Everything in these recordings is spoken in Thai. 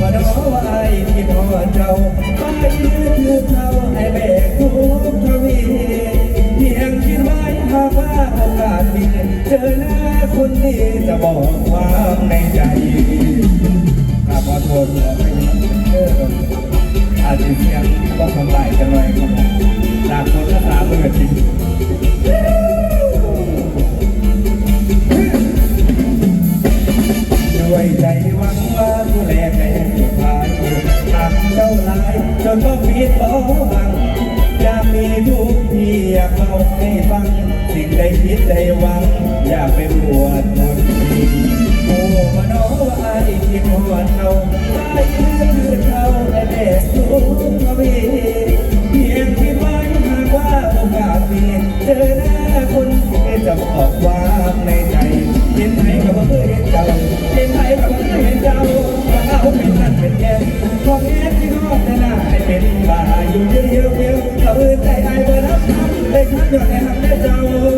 มาดอว่าไอ้ที่พอเจ้าไปยืดถือเท่าไอ้แบกทุกทวีเพียงคิดไว้หากว่าโอกาสมีเจอหน้าคนดีจะบอกความในใจข้าขอโทษขอให้เด้ออาจจะเสียงต้องทำลายกันหน่อยครับจากคนละสามเมื่อจริง แลแม่สุดท้ายหากเจ้าลายจนก็ปิดบ่บังอยากมีทุกที่อยากเอาให้ฟัง สิ่งใดคิดใดหวัง อยากไปบวชคนดีโอ้มาน้องว่าไอ้ที่หัวเอาไอ้คือเขาและแม่สุขทวี ใจไอ้เบอร์รับทำได้ทักยอดในหักได้เจ้า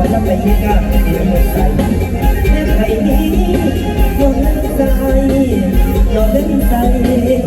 อจำไปที่การเดียนหมดใจแค่ใครนี้นอนใจนอนใจ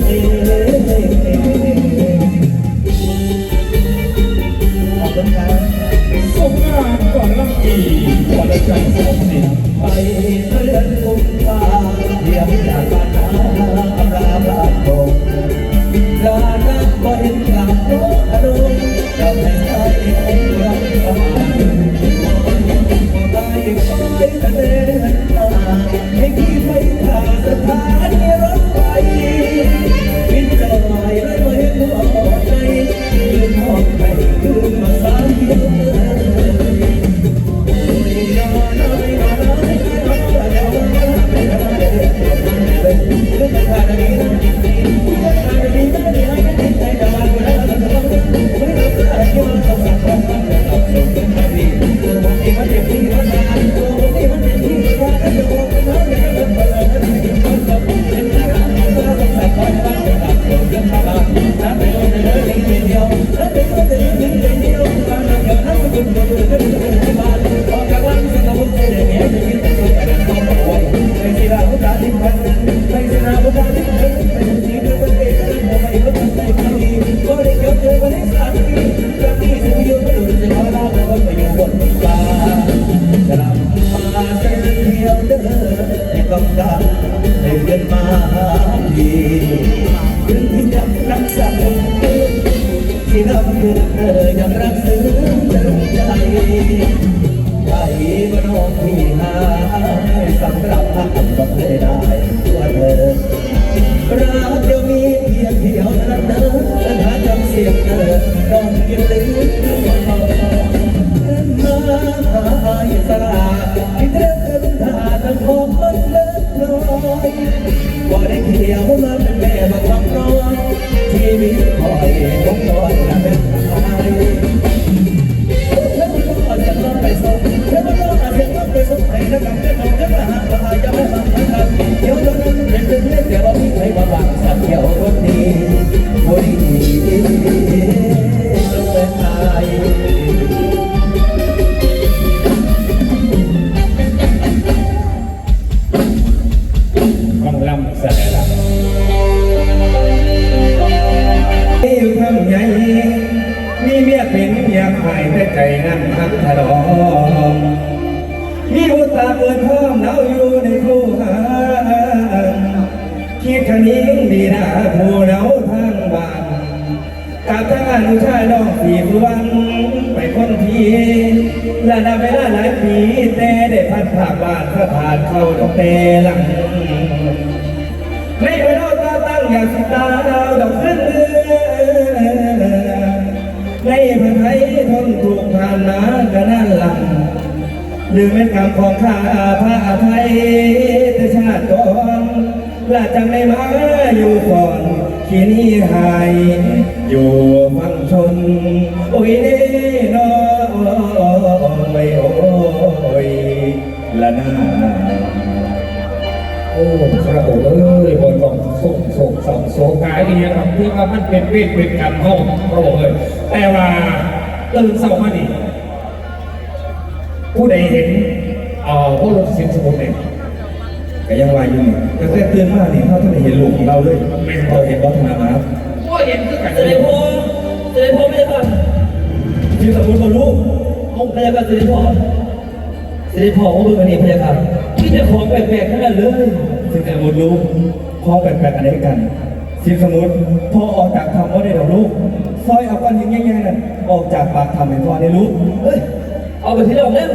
Yeah. ผู้ชายน้องสีสวรรณไปคนทีและนำเวลาหลายปีแต่ได้พัดผ่าบ้านสถานเข้าดอกเตหลังไม่ไปโน่ตาตั้งอยากสิตาดาวดอกขึ้นเรือในพระไทยทนถูกผ่านมาก็นั่นหลังหรือเป็นกรรมของข้าพระอภัยแต่ชาติก่อนและจังได้มาอยู่ก่อนที่นี่หาย อยู่ฟังชนโอ้ยน้อยโอ้ยละนาโอ้พระองค์เอ้ยบนต้องส่งโศกสังโศกกายนี่ครับที่ว่ามันเป็นเวทเป็นกรรมห้องพระองค์เอ้ยแต่ว่าตื่นเศร้ามานี่ผู้ใดเห็นเอ่อพวกรถสินสมุนเนี่ยก็ยังวายอยู่นี่แต่แต่ตื่นมานี่เขาท่านเห็นลูกของเราเลยเราเห็นวัฒนามาก็าค่ะสิริพ่อสิริพ่อของมือวันนี้พยาค่ะที่จะของแปลกๆทั้งนั้นเลยสิ่งสมุดลูกพ้องแปลกๆอะไรกันสิ่งสมุดพ่อออกจากทำว่าได้ดอกลูกซอยเอาก้อนหินแง่ๆนั่นออกจากปากทำให้พ่อได้ลูกเฮ้ยเอาไปที่เราเล่น